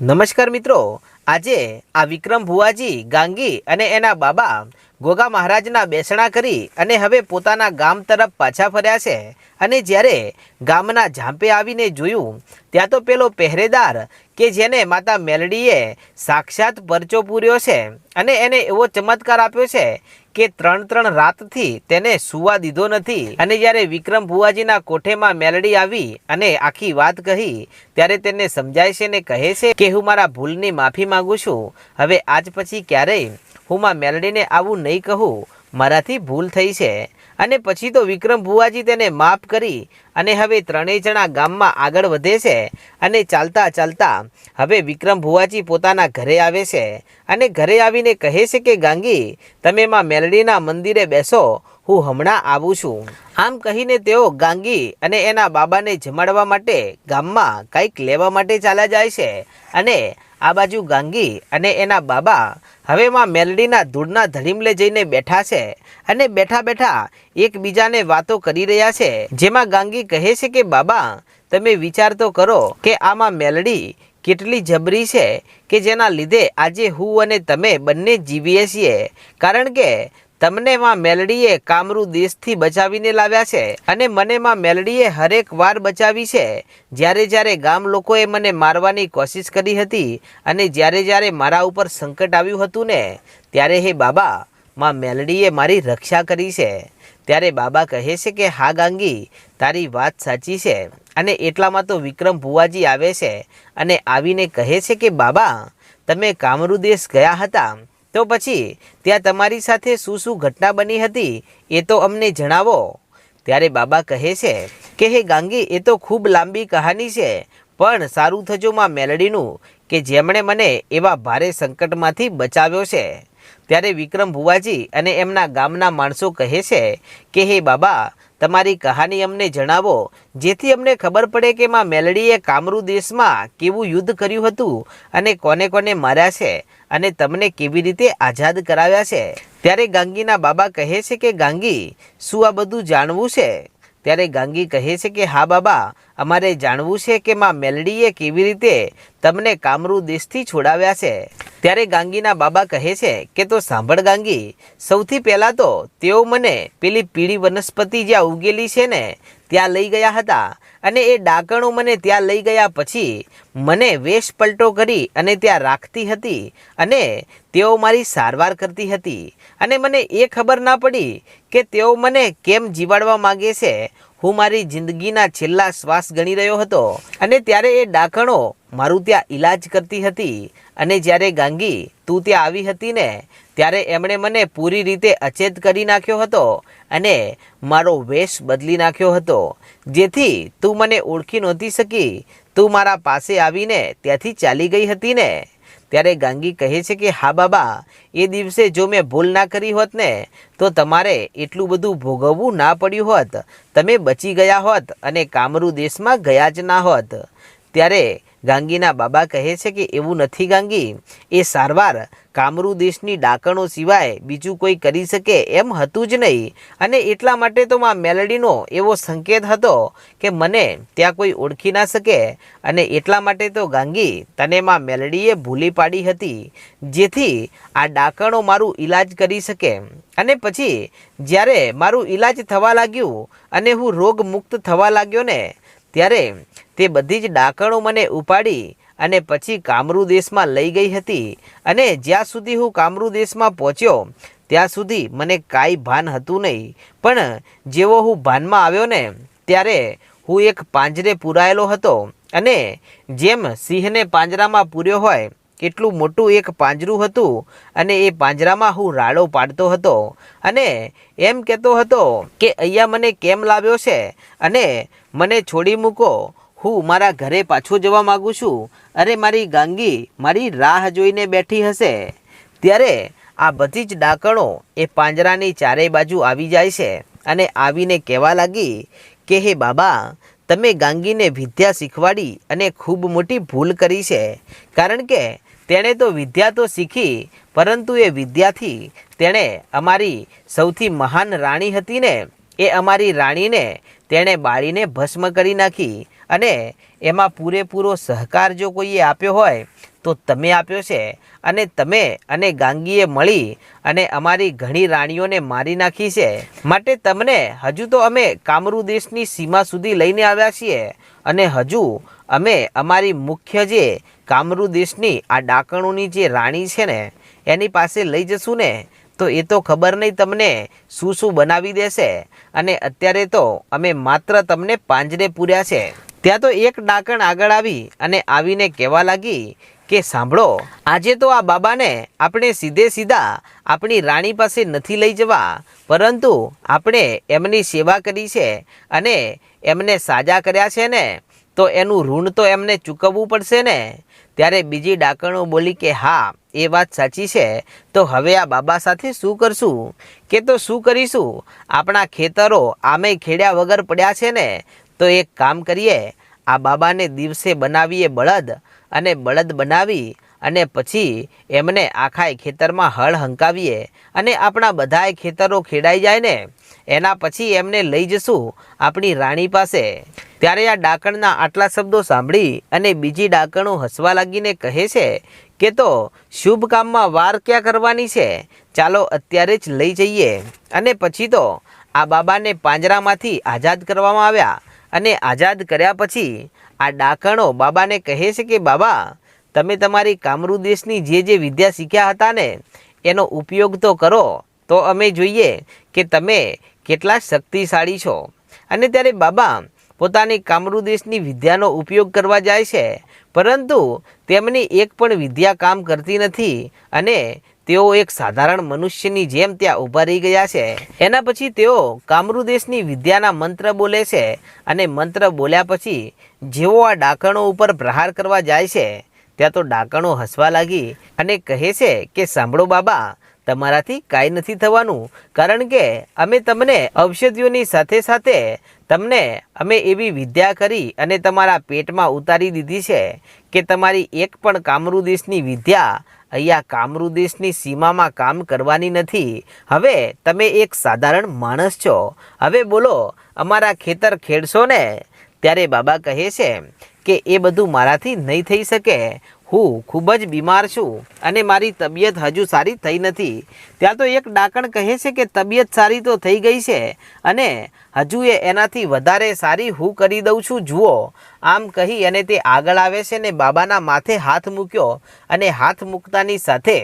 નમસ્કાર મિત્રો. આજે આ વિક્રમ ભુવાજી, ગાંગી અને એના બાબા ગોગા મહારાજના બેસણા કરી અને હવે પોતાના ગામ તરફ પાછા ફર્યા છે. અને જ્યારે ગામના ઝાંપે આવીને જોયું, ત્યાં તો પેલો પહેરેદાર કે જેને માતા મેલડીએ સાક્ષાત પરચો પૂર્યો છે અને એને એવો ચમત્કાર આપ્યો છે કે ત્રણ ત્રણ રાતથી તેને સુવા દીધો નથી. અને જ્યારે વિક્રમ ભુવાજીના કોઠેમાં મેલડી આવી અને આખી વાત કહી, ત્યારે તેને સમજાય છે ને કહે છે કે, હું મારા ભૂલની માફી માંગુ છું. હવે આજ પછી ક્યારેય હું માં મેલડીને આવું નહીં કહું. મારાથી ભૂલ થઈ છે. અને પછી તો વિક્રમ ભુવાજી તેને માફ કરી અને હવે ત્રણેય જણા ગામમાં આગળ વધે છે અને ચાલતા ચાલતા હવે વિક્રમ ભુવાજી પોતાના ઘરે આવે છે અને ઘરે આવીને કહે છે કે, ગાંગી, તમે માં મેલડીના મંદિરે બેસો, હું હમણાં આવું છું. આમ કહીને તેઓ ગાંગી અને એના બાબાને જમાડવા માટે ગામમાં કંઈક લેવા માટે ચાલ્યા જાય છે અને આ બાજુ ગાંગી અને એના બાબા હવે માં મેલડીના ધૂળના ધડીમલે જઈને બેઠા છે અને બેઠા બેઠા એકબીજાને વાતો કરી રહ્યા છે. જેમાં ગાંગી કહે છે કે, બાબા, તમે વિચાર તો કરો કે આમાં મેલડી કેટલી જબરી છે કે જેના લીધે આજે હું અને તમે બંને જીવીએ છીએ. કારણ કે તમને માં મેલડીએ કામરૂ દેશથી બચાવીને લાવ્યા છે અને મને માં મેલડીએ હરેક વાર બચાવી છે. જ્યારે જ્યારે ગામ લોકોએ મને મારવાની કોશિશ કરી હતી અને જ્યારે જ્યારે મારા ઉપર સંકટ આવ્યું હતું ને, ત્યારે હે બાબા, માં મેલડીએ મારી રક્ષા કરી છે. ત્યારે બાબા કહે છે કે, હા ગાંગી, તારી વાત સાચી છે અને એટલામાં તો વિક્રમ ભુવાજી આવે છે. અને આવીને કહે છે કે, બાબા, તમે કામરૂ દેશ ગયા હતા તો પછી ત્યાં તમારી સાથે શું શું ઘટના બની હતી એ તો અમને જણાવો. ત્યારે બાબા કહે છે કે, હે ગાંગી, એ તો ખૂબ લાંબી કહાની છે, પણ સારું થજો માં મેલડીનું, કે જેમણે મને એવા ભારે સંકટમાંથી બચાવ્યો છે. ત્યારે વિક્રમ ભુવાજી અને એમના ગામના માણસો કહે છે કે, હે બાબા, તમારી કહાની અમને જણાવો, જેથી અમને ખબર પડે કે માં મેલડીએ કામરૂ દેશમાં કેવું યુદ્ધ કર્યું હતું અને કોને કોને માર્યા છે અને તમને કેવી રીતે આઝાદ કરાવ્યા છે. ત્યારે ગાંગીના બાબા કહે છે કે, ગાંગી, શું આ બધું જાણવું છે? ત્યારે ગાંગી કહે છે કે, હા બાબા, અમારે જાણવું છે કે માં મેલડીએ કેવી રીતે તમને કામરૂ દેશથી છોડાવ્યા છે. ત્યારે ગાંગીના બાબા કહે છે કે, તો સાંભળ ગાંગી, સૌથી પહેલાં તો તેઓ મને પેલી પીળી વનસ્પતિ જ્યાં ઉગેલી છે ને ત્યાં લઈ ગયા હતા અને એ ડાકણો મને ત્યાં લઈ ગયા પછી મને વેશ પલટો કરી અને ત્યાં રાખતી હતી અને તેઓ મારી સારવાર કરતી હતી. અને મને એ ખબર ના પડી કે તેઓ મને કેમ જીવાડવા માગે છે? હું મારી જિંદગીના છેલ્લા શ્વાસ ગણી રહ્યો હતો અને ત્યારે એ ડાકણો મારું ત્યાં ઈલાજ કરતી હતી અને જ્યારે ગાંગી તું ત્યાં આવી હતી ને, ત્યારે એમણે મને પૂરી રીતે અચેત કરી નાખ્યો હતો અને મારો વેશ બદલી નાખ્યો હતો. જેથી તું મને ઓળખી નહોતી શકી. તું મારા પાસે આવીને ત્યાંથી ચાલી ગઈ હતી ને. ત્યારે ગાંગી કહે છે કે, હા બાબા, એ દિવસે જો મેં ભૂલ ના કરી હોત ને, તો તમારે એટલું બધું ભોગવવું ના પડ્યું હોત. તમે બચી ગયા હોત અને કામરૂ દેશમાં ગયા જ ના હોત. ત્યારે ગાંગીના બાબા કહે છે કે, એવું નથી ગાંગી. એ સારવાર કામરૂ દેશની ડાકણો સિવાય બીજું કોઈ કરી શકે એમ હતું જ નહીં. અને એટલા માટે તો માં મેલડીનો એવો સંકેત હતો કે મને ત્યાં કોઈ ઓળખી ના શકે. અને એટલા માટે તો ગાંગી તને માં મેલડીએ ભૂલી પાડી હતી. જેથી આ ડાકણો મારું ઈલાજ કરી શકે. અને પછી જ્યારે મારું ઈલાજ થવા લાગ્યું અને હું રોગ મુક્ત થવા લાગ્યો ને ત્યારે તે બધી જ ડાકણો મને ઉપાડી અને પછી કામરૂ દેશમાં લઈ ગઈ હતી. અને જ્યાં સુધી હું કામરૂ દેશમાં પહોંચ્યો, ત્યાં સુધી મને કાંઈ ભાન હતું નહીં. પણ જેવો હું ભાનમાં આવ્યો ને, ત્યારે હું એક પાંજરે પૂરાયેલો હતો. અને જેમ સિંહને પાંજરામાં પૂર્યો હોય, એટલું મોટું એક પાંજરું હતું અને એ પાંજરામાં હું રાડો પાડતો હતો. અને એમ કહેતો હતો કે, અહીંયા મને કેમ લાવ્યો છે? અને મને છોડી મૂકો. હું મારા ઘરે પાછો જવા માગું છું. અરે મારી ગાંગી, મારી રાહ જોઈને બેઠી હશે. ત્યારે આ બધી જ ડાકણો એ પાંજરાની ચારેય બાજુ આવી જાય છે અને આવીને કહેવા લાગી કે, હે બાબા, તમે ગાંગીને વિદ્યા શીખવાડી અને ખૂબ મોટી ભૂલ કરી છે. કારણ કે તેણે તો વિદ્યા તો શીખી, પરંતુ એ વિદ્યાથી તેણે અમારી સૌથી મહાન રાણી હતી ને. એ અમારી રાણીને તેણે બાળીને ભસ્મ કરી નાખી. અને એમાં પૂરેપૂરો સહકાર જો કોઈએ આપ્યો હોય, તો તમે આપ્યો છે અને તમે અને ગાંગીએ મળી અને અમારી ઘણી રાણીઓને મારી નાખી છે. માટે તમને હજુ તો અમે કામરૂ દેશની સીમા સુધી લઈને આવ્યા છીએ અને હજુ અમે અમારી મુખ્ય જે કામરૂ દેશની આ ડાકણોની જે રાણી છે ને, એની પાસે લઈ જશું ને, તો એ તો ખબર નહીં તમને શું શું બનાવી દેશે. અને અત્યારે તો અમે માત્ર તમને પાંજરે પૂર્યા છે. ત્યાં તો એક ડાકણ આગળ આવી અને આવીને કહેવા લાગી કે સાંભળો, આજે તો આ બાબાને આપણે સીધે સીધા આપણી રાણી પાસે નથી લઈ જવા, પરંતુ આપણે એમની સેવા કરી છે અને એમને સાજા કર્યા છે ને, તો એનું ઋણ તો એમને ચૂકવવું પડશે ને. ત્યારે બીજી ડાકણો બોલી કે હા, એ વાત સાચી છે, તો હવે આ બાબા સાથે શું કરશું? કે તો શું કરીશું? આપણા ખેતરો આમે ખેડ્યા વગર પડ્યા છે ને તો એક કામ કરીએ, આ બાબાને દિવસે બનાવીએ બળદ અને બળદ બનાવી અને પછી એમને આખાય ખેતરમાં હળ હંકાવીએ અને આપણા બધાય ખેતરો ખેડાઈ જાય ને, એના પછી એમને લઈ જશું આપણી રાણી પાસે. ત્યારે આ ડાકણના આટલા શબ્દો સાંભળી અને બીજી ડાકણો હસવા લાગીને કહે છે કે, તો શુભ કામમાં વાર ક્યાં કરવાની છે? ચાલો અત્યારે જ લઈ જઈએ. અને પછી તો આ બાબાને પાંજરામાંથી આઝાદ કરવામાં આવ્યા. અને આઝાદ કર્યા પછી આ ડાકણો બાબાને કહે છે કે, બાબા, તમે તમારી કામરૂ દેશની જે જે વિદ્યા શીખ્યા હતા ને, એનો ઉપયોગ તો કરો. તો અમે જોઈએ કે તમે કેટલા શક્તિશાળી છો. અને ત્યારે બાબા પોતાની કામરૂ દેશની વિદ્યાનો ઉપયોગ કરવા જાય છે. પરંતુ તેમની એક પણ વિદ્યા કામ કરતી નથી અને તેઓ એક સાધારણ મનુષ્યની જેમ ત્યાં ઊભા રહી ગયા છે. એના પછી તેઓ કામરૂ દેશની વિદ્યાના મંત્ર બોલે છે અને મંત્ર બોલ્યા પછી જેઓ આ ડાકણો ઉપર પ્રહાર કરવા જાય છે, ત્યાં તો ડાકણો હસવા લાગી અને કહે છે કે, સાંભળો બાબા તમારાથી કાંઈ નથી થવાનું. કારણ કે અમે તમને ઔષધિઓની સાથે સાથે તમને અમે એવી વિદ્યા કરી અને તમારા પેટમાં ઉતારી દીધી છે કે તમારી એક પણ કામરૂદેશની વિદ્યા અહીંયા કામરૂ દેશની સીમામાં કામ કરવાની નથી. હવે તમે એક સાધારણ માણસ છો. હવે બોલો, અમારા ખેતર ખેડશો ને ત્યારે બાબા કહે છે કે એ બધું મારાથી નહીં થઈ શકે. હું ખૂબ જ બીમાર છું અને મારી તબિયત હજુ સારી થઈ નથી. ત્યાં તો એક ડાકણ કહે છે કે તબિયત સારી તો થઈ ગઈ છે અને હજુ એ એનાથી વધારે સારી હું કરી દઉં છું, જુઓ. આમ કહી અને તે આગળ આવે છે ને બાબાના માથે હાથ મૂક્યો અને હાથ મૂકતાની સાથે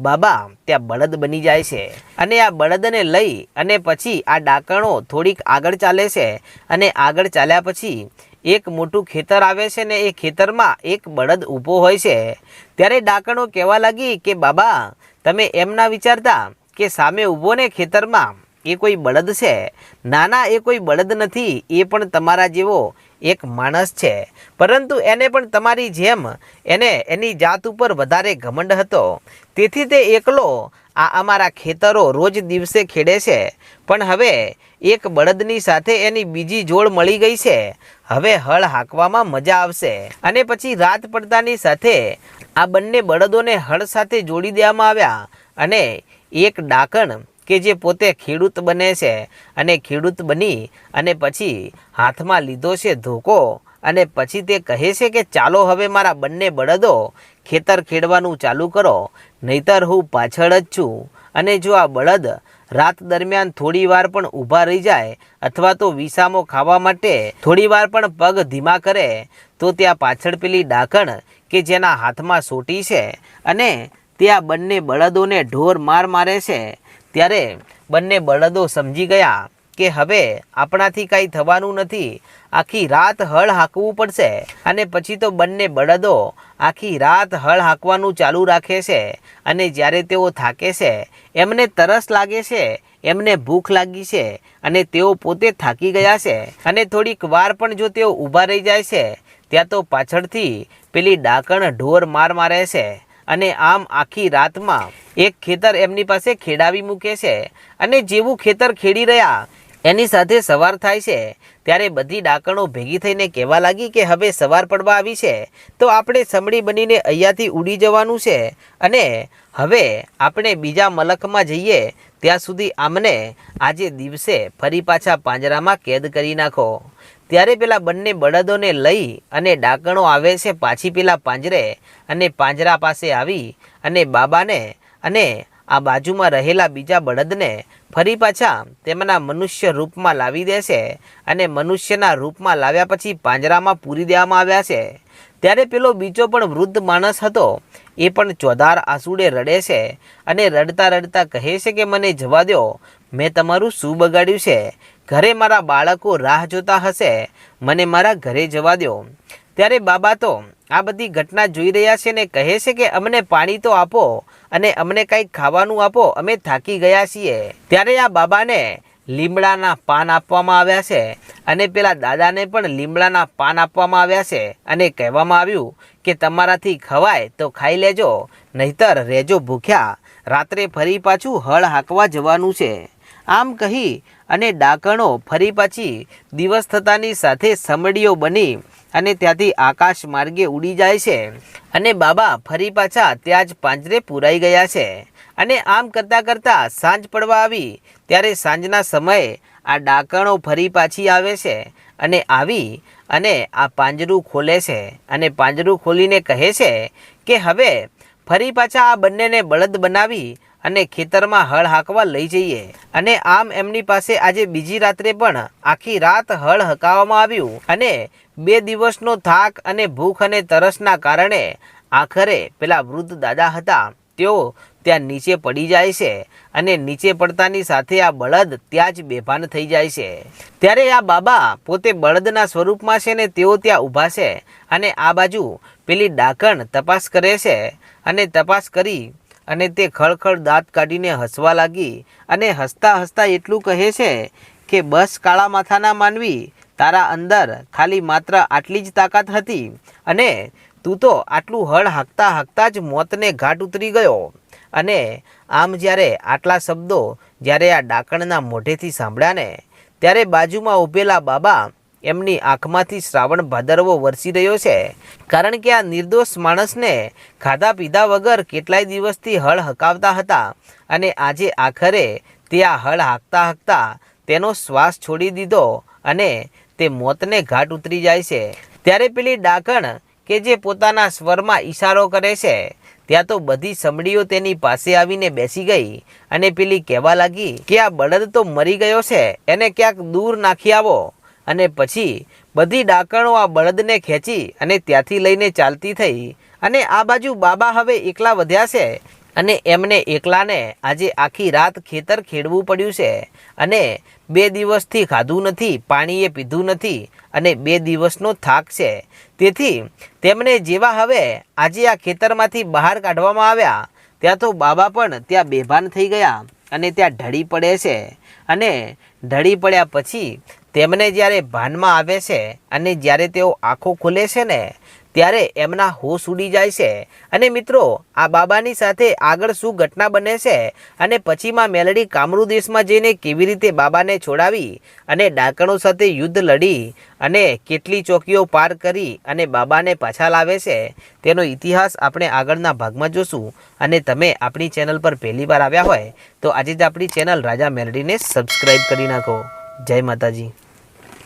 બાબા ત્યાં બળદ બની જાય છે અને આ બળદને લઈ અને પછી આ ડાકણો થોડીક આગળ ચાલે છે અને આગળ ચાલ્યા પછી એક મોટું ખેતર આવે છે ને એ ખેતરમાં એક બળદ ઊભો હોય છે. ત્યારે ડાકણો કહેવા લાગી કે, બાબા, તમે એમ ના વિચારતા કે સામે ઊભો ને ખેતરમાં એ કોઈ બળદ છે? નાના એ કોઈ બળદ નથી, એ પણ તમારા જેવો એક માણસ છે. પરંતુ એને પણ તમારી જેમ એને એની જાત ઉપર વધારે ઘમંડ હતો. તેથી તે એકલો આ અમારા ખેતરો રોજ દિવસે ખેડે છે. પણ હવે એક બળદની સાથે એની બીજી જોડ મળી ગઈ છે. હવે હળ હાંકવામાં મજા આવશે. અને પછી રાત પડતાની સાથે આ બંને બળદોને હળ સાથે જોડી દેવામાં આવ્યા. અને એક ડાકણ કે જે પોતે ખેડૂત બને છે, અને ખેડૂત બની અને પછી હાથમાં લીધો છે ધોકો, અને પછી તે કહે છે કે ચાલો હવે મારા બંને બળદો ખેતર ખેડવાનું ચાલુ કરો, નહીતર હું પાછળ જ છું. અને જો આ બળદ રાત દરમિયાન થોડી વાર પણ ઊભા રહી જાય અથવા તો વિસામો ખાવા માટે થોડી વાર પણ પગ ધીમા કરે, તો ત્યાં પાછળ પેલી ડાકણ કે જેના હાથમાં સોટી છે અને ત્યાં બંને બળદોને ઢોર માર મારે છે. ત્યારે બંને બળદો સમજી ગયા કે હવે આપણાથી કાંઈ થવાનું નથી. આખી રાત હળ હાંકવું પડશે અને પછી તો બંને બળદો આખી રાત હળ હાંકવાનું ચાલુ રાખે છે અને જ્યારે તેઓ થાકે છે, એમને તરસ લાગે છે, એમને ભૂખ લાગી છે અને તેઓ પોતે થાકી ગયા છે. અને થોડીક વાર પણ જો તેઓ ઊભા રહી જાય છે, ત્યાં તો પાછળથી પેલી ડાકણ ઢોર માર મારે છે અને આમ આખી રાતમાં એક ખેતર એમની પાસે ખેડાવી મૂકે છે. અને જેવું ખેતર ખેડી રહ્યા એની સાથે સવાર થાય છે, ત્યારે બધી ડાકણો ભેગી થઈને કહેવા લાગી કે હવે સવાર પડવા આવી છે, તો આપણે સમડી બનીને અહીંયાથી ઉડી જવાનું છે, અને હવે આપણે બીજા મલકમાં જઈએ, ત્યાં સુધી આમને આજે દિવસે ફરી પાછા પાંજરામાં કેદ કરી નાખો. ત્યારે પેલા બંને બળદોને લઈ અને ડાકણો આવે છે પાછી પેલા પાંજરે, અને પાંજરા પાસે આવી અને બાબાને અને આ બાજુમાં રહેલા બીજા બળદને ફરી પાછા તેમના મનુષ્ય રૂપમાં લાવી દેશે અને મનુષ્યના રૂપમાં લાવ્યા પછી પાંજરામાં પૂરી દેવામાં આવ્યા છે. ત્યારે પેલો બીજો પણ વૃદ્ધ માણસ હતો, એ પણ ચોધાર આંસુડે રડે છે અને રડતા રડતા કહે છે કે મને જવા દો મેં તમારું શું બગાડ્યું છે? ઘરે મારા બાળકો રાહ જોતા હશે, મને મારા ઘરે જવા દો ત્યારે બાબા તો આ બધી ઘટના જોઈ રહ્યા છે ને કહે છે કે અમને પાણી તો આપો અને અમને કંઈક ખાવાનું આપો, અમે થાકી ગયા છીએ. ત્યારે આ બાબાને લીમડાના પાન આપવામાં આવ્યા છે અને પેલા દાદાને પણ લીમડાના પાન આપવામાં આવ્યા છે અને કહેવામાં આવ્યું કે તમારાથી ખવાય તો ખાઈ લેજો, નહીતર રહેજો ભૂખ્યા, રાત્રે ફરી પાછું હળ હાંકવા જવાનું છે. આમ કહી અને ડાકણો ફરી પાછી દિવસ થતાની સાથે સમડીઓ બની અને ત્યાંથી આકાશ માર્ગે ઉડી જાય છે. અને બાબા ફરી પાછા ત્યાં જ પાંજરે પુરાઈ ગયા છે. અને આમ કરતાં કરતાં સાંજ પડવા આવી, ત્યારે સાંજના સમયે આ ડાકણો ફરી પાછી આવે છે અને આવી અને આ પાંજરું ખોલે છે. અને પાંજરું ખોલીને કહે છે કે હવે ફરી પાછા આ બંનેને બળદ બનાવી અને ખેતરમાં હળ હાંકવા લઈ જઈએ. અને આમ એમની પાસે આજે બીજી રાત્રે પણ આખી રાત હળ હકાવવામાં આવ્યું. અને બે દિવસનો થાક અને ભૂખ અને તરસના કારણે આખરે પેલા વૃદ્ધ દાદા હતા, તેઓ ત્યાં નીચે પડી જાય છે અને નીચે પડતાની સાથે આ બળદ ત્યાં જ બેભાન થઈ જાય છે. ત્યારે આ બાબા પોતે બળદના સ્વરૂપમાં છે ને તેઓ ત્યાં ઊભા છે અને આ બાજુ પેલી ડાકણ તપાસ કરે છે અને તપાસ કરી અને તે ખળખળ દાંત કાઢીને હસવા લાગી અને હસતા હસતા એટલું કહે છે કે બસ કાળા માથાના માનવી, તારા અંદર ખાલી માત્ર આટલી જ તાકાત હતી અને તું તો આટલું હળ હાંકતા હાંકતા જ મોતને ઘાટ ઉતરી ગયો. અને આમ જ્યારે આટલા શબ્દો જ્યારે આ ડાકણના મોઢેથી સાંભળ્યા ને, ત્યારે બાજુમાં ઊભેલા બાબા એમની આંખમાંથી શ્રાવણ ભાદરવો વરસી રહ્યો છે. કારણ કે આ નિર્દોષ માણસને ખાધા પીધા વગર કેટલાય દિવસથી હળ હકાવતા હતા અને આજે આખરે તે આ હળ હાંકતા હાંકતા તેનો શ્વાસ છોડી દીધો અને તે મોતને ઘાટ ઉતરી જાય છે. ત્યારે પેલી ડાકણ કે જે પોતાના સ્વરમાં ઈશારો કરે છે, ત્યાં તો બધી સમડીઓ તેની પાસે આવીને બેસી ગઈ અને પેલી કહેવા લાગી કે આ બળદ તો મરી ગયો છે, એને ક્યાંક દૂર નાખી આવો. અને પછી બધી ડાકણો આ બળદને ખેંચી અને ત્યાંથી લઈને ચાલતી થઈ અને આ બાજુ બાબા હવે એકલા વધ્યા છે અને એમને એકલાને આજે આખી રાત ખેતર ખેડવું પડ્યું છે અને બે દિવસથી ખાધું નથી, પાણીએ પીધું નથી અને બે દિવસનો થાક છે. તેથી તેમને જેવા હવે આજે આ ખેતરમાંથી બહાર કાઢવામાં આવ્યા, ત્યાં તો બાબા પણ ત્યાં બેભાન થઈ ગયા અને ત્યાં ઢળી પડે છે. અને ઢળી પડ્યા પછી તેમને જ્યારે ભાનમાં આવે છે અને જ્યારે તેઓ આંખો ખોલે છે ને, ત્યારે એમના હોશ ઉડી જાય છે. અને મિત્રો, આ બાબાની સાથે આગળ શું ઘટના બને છે અને પછીમાં મેલડી કામરૂ દેશમાં જઈને કેવી રીતે બાબાને છોડાવી અને ડાકણો સાથે યુદ્ધ લડી અને કેટલી ચોકીઓ પાર કરી અને બાબાને પાછા લાવે છે, તેનો ઇતિહાસ આપણે આગળના ભાગમાં જોશું. અને તમે આપણી ચેનલ પર પહેલી વાર આવ્યા હોય, તો આજે જ આપણી ચેનલ રાજા મેલડીને સબસ્ક્રાઈબ કરી નાખો. જય માતાજી.